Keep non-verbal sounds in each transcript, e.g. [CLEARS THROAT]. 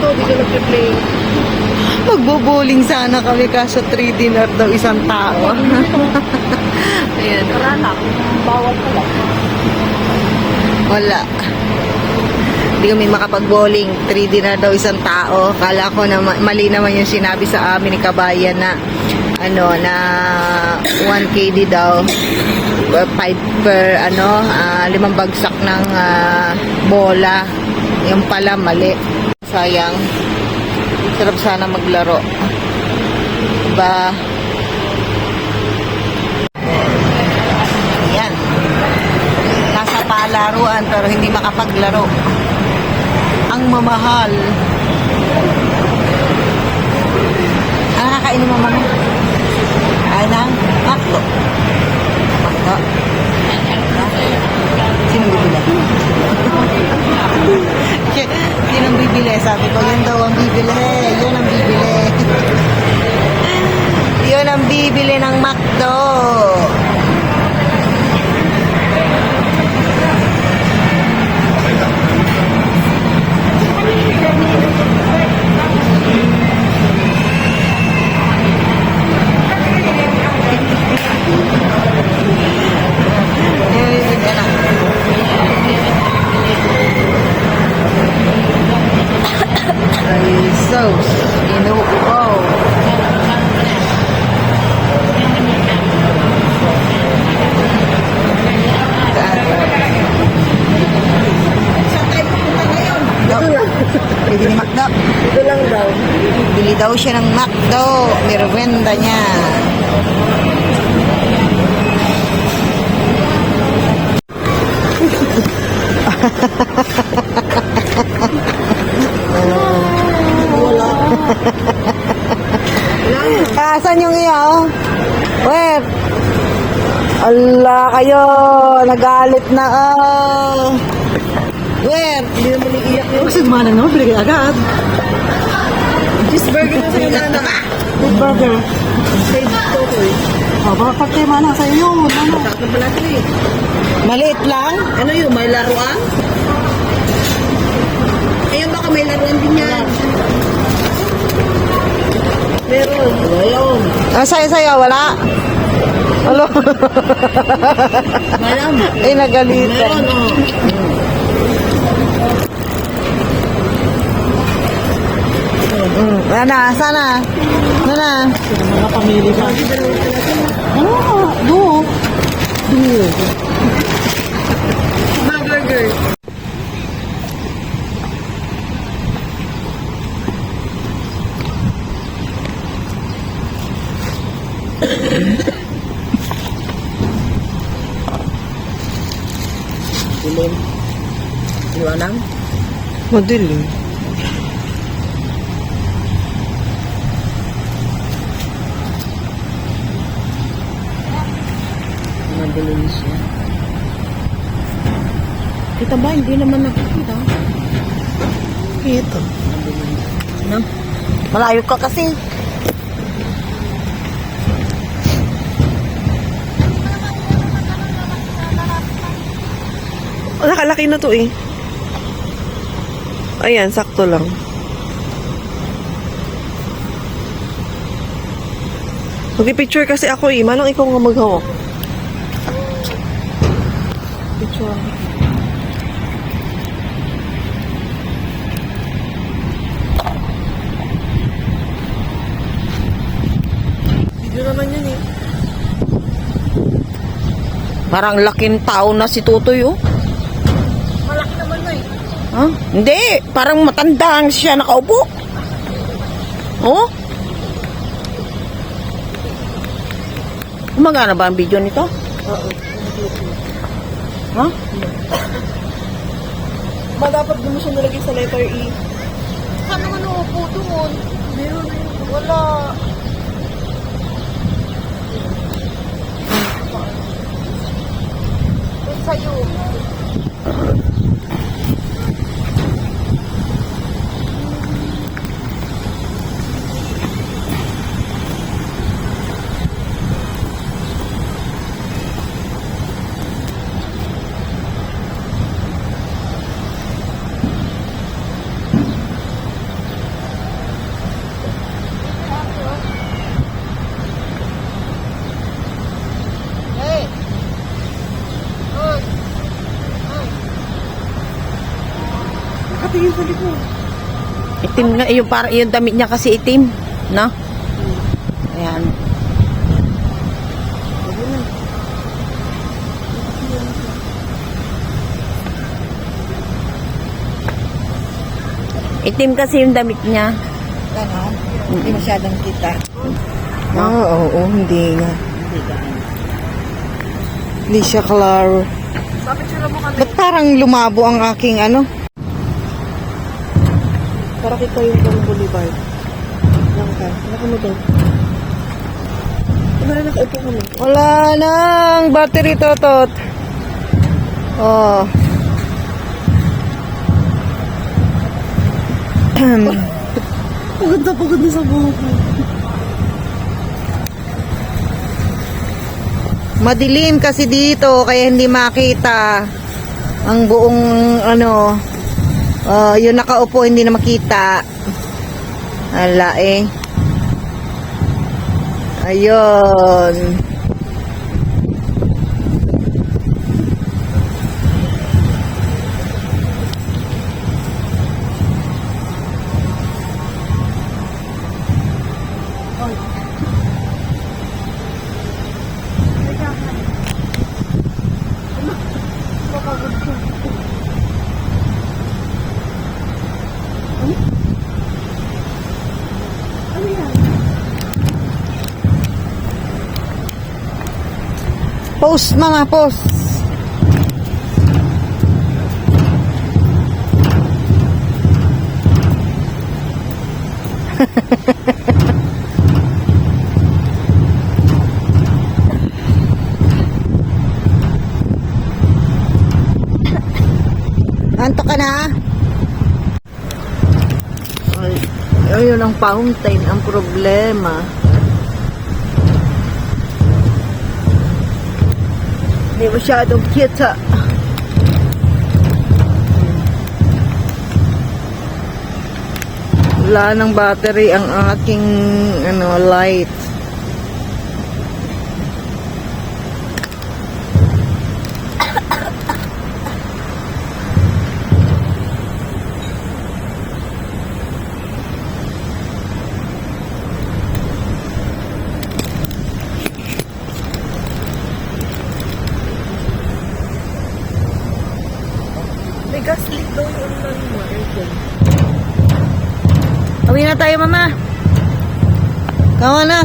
dito, dito nagpe-play. Magbo-bowling sana kami kaso 3 dinar daw isang tao. [LAUGHS] Ayan. Karana, bawal pala. Wala. Hindi kami makapag-bowling. 3 dinar daw isang tao. Kala ko na ma- mali naman yung sinabi sa amin ni Kabayan na ano na 1 KD daw 5 per ano ah, limang bagsak ng ah, bola yung pala mali sayang sarap sana maglaro diba yan nasa palaruan pero hindi makapaglaro. Ang mamahal. Ang nakakainin mo mama? Ay ng makdo. Makdo. Sabi ko, yun daw ang bibili. Yun ang bibili. [LAUGHS] yun ang bibili ng makdo. Allah kayo, nagalit na oh. Where? Hindi naman iiyak yun. Kasi gumana naman, binigay agad. Cheeseburger na sa'yo na na. [LAUGHS] Good burger. Save to ko eh. Oh, baka pagkay mana sa iyo, ano? Na pala ito eh. Maliit lang. Ano yun, may laruan? Ayun, baka may laruan din yan. Meron. Ayun. Ah, sayo sayo, wala. Alo. Malam. Ay, nagalitan. Meron, oh. Mm, wala na, sana. Ano na? Mga pamilya pa. Ano? Do. Mga burger. Madilim. Madilim siya. Kita ba? Hindi naman nakikita. Ito. No? Malayo ka kasi. Nakalaki na to eh. Ayan, sakto lang. Mag-picture kasi ako eh. Manang ikaw nga maghawak. Picture. Video naman yun eh. Parang laking tao na si Tutoy, oh. Ha? Hindi. Parang matanda ang siya nakaupo. Oh? Gumagana ba ang video nito? Oo. Ha? Ma, dapat doon mo siya nilagay sa letter E. Saan naman uupo doon? Meron na yun. Wala. Doon sa'yo. Nakatingin sa likod. Itim nga, yung, para, yung damit niya kasi itim. No? Ayan. Itim kasi yung damit niya. Ganon. Hindi masyadong kita. Ah, oo, hindi nga. Hindi siya klaro. Ba't parang lumabo ang aking ano? Para kita yung pang boulevard. Lang ka. Naka mo daw. Wala na nakaupo kami. Wala nang battery totot. Oh. [CLEARS THROAT] Pagod na pagod na sa buhok mo. Madilim kasi dito kaya hindi makita ang buong ano uh, yung nakaupo hindi na makita. Ala eh. Ayun. Post mama, post. [LAUGHS] Anto ka na? Ay, ayun ang fountain ang problema. Hindi masyadong kita. Wala ng battery ang aking ano light. May gas leak daw yung ano mo, aircon. Uwi na tayo, mama. Kawa na.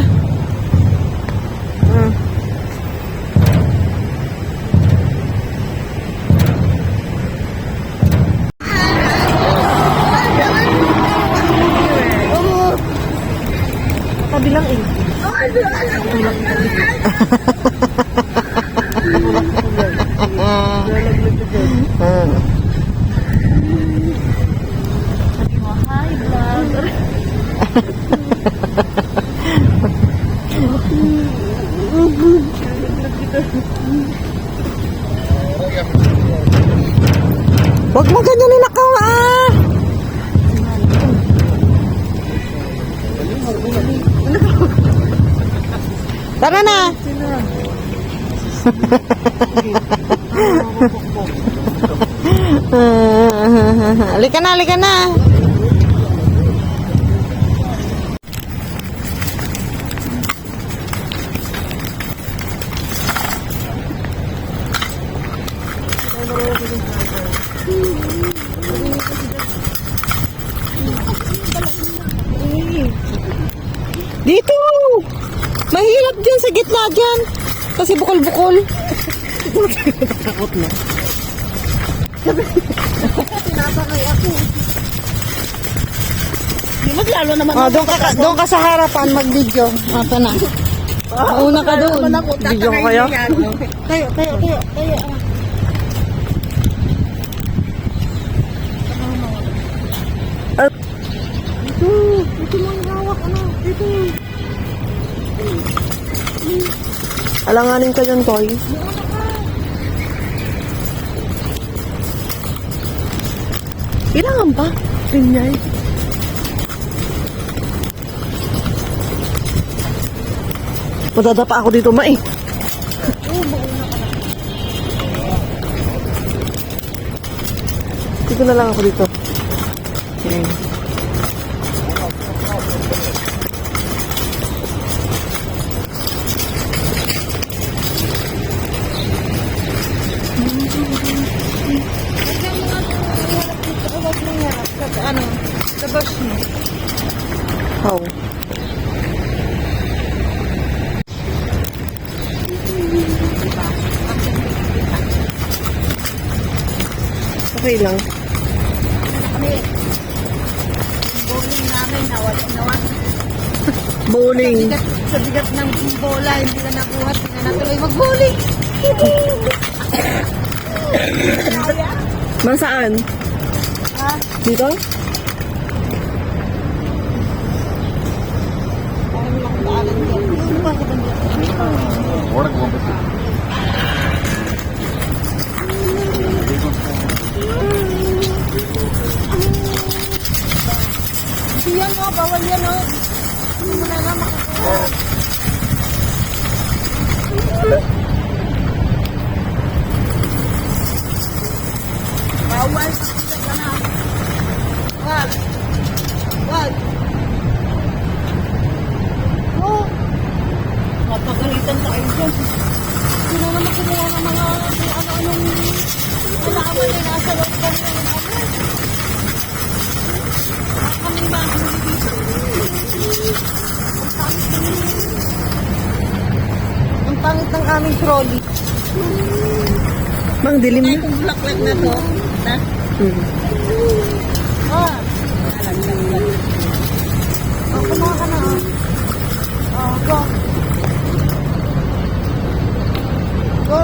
[LAUGHS] Halika na, halika na! Dito! Mahirap dyan sa gitna dyan. Kasi bukol-bukol. Takot na. Maglalo naman Oh, doon ka, doon ka sa harapan mag-video. Ata na. Mauna ka doon. Video ko kayo? Tayo, tayo, tayo, tayo. Ito, ito lang hawak, ano, ito. Alanganin ka dyan, Toy. Kailangan ba? Tingnan. Madadapa ako dito, ma eh. Dito na lang ako dito. Ayan. [LAUGHS] Bowling. Sa bigat, sa bigat ng bola, hindi na nabuhat, hindi na natuloy mag-bowling. [COUGHS] Masaan? Ha? Dito? Ano lang [LAUGHS] daanan dyan? Ano Hindi yan o, bawal yan o. Hindi mo na lang makakuha. Bawal. Pakita ka na. Wag. Wag. Oh. Mapagalitan tayo dyan. Hindi na naman kumuha ng mga kung ano-anong alaman na nasa loob ka ano. Pangit ng aming trolley. Mang, dilim na. Itong bulaklak na to. Na? Hmm. Ah. Oh, kumuha ka na. Oh, oh go. Go.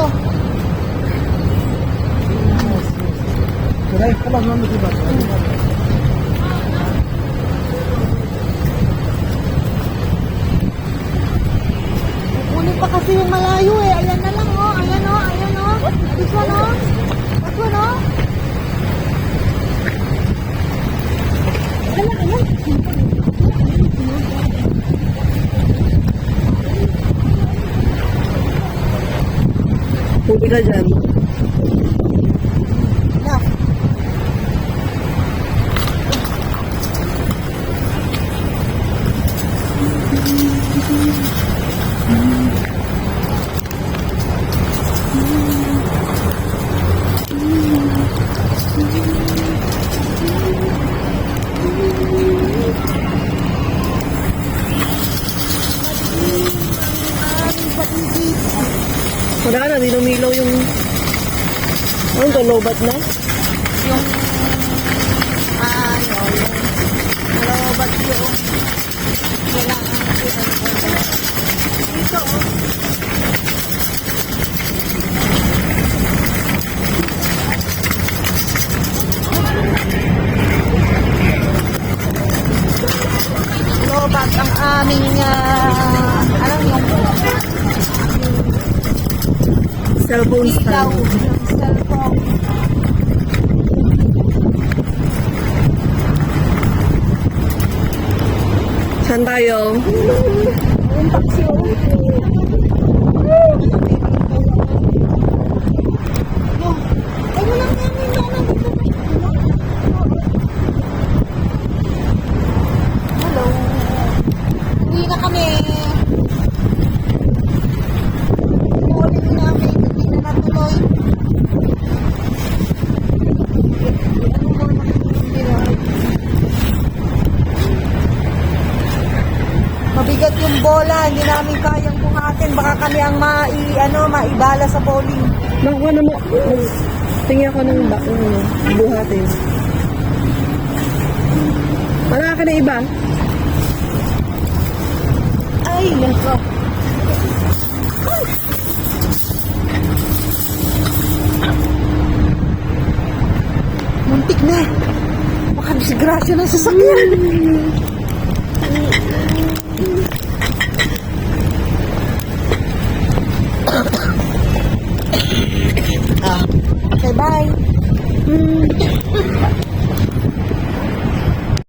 Kukunin pa kasi yung malayo eh. Ayan na lang oh. Ayan oh. Ayan oh. This one oh. That one oh. Ayan, ayan. Huli ka dyan. Wala na, di lumilaw yung... Ano to, lobat na? Yung ano, yung robot yung wala ang Dito oh. Robot ang aming uh, ano yung Cellphone stand. cellphone. Saan tayo? Hello. Uwi na kami. Uwi na namin. Hindi na natuloy. Ano mo naman Mabigat yung bola, hindi namin kayang buhatin. Baka kami ang mai, ano, maibala sa bowling. Nakuha na mo. Tingin ako ng ba, ano, buhatin. Wala ka na iba? Ay, nako. Muntik na. Baka disgrasya ng sasakyan. ah, okay, bye.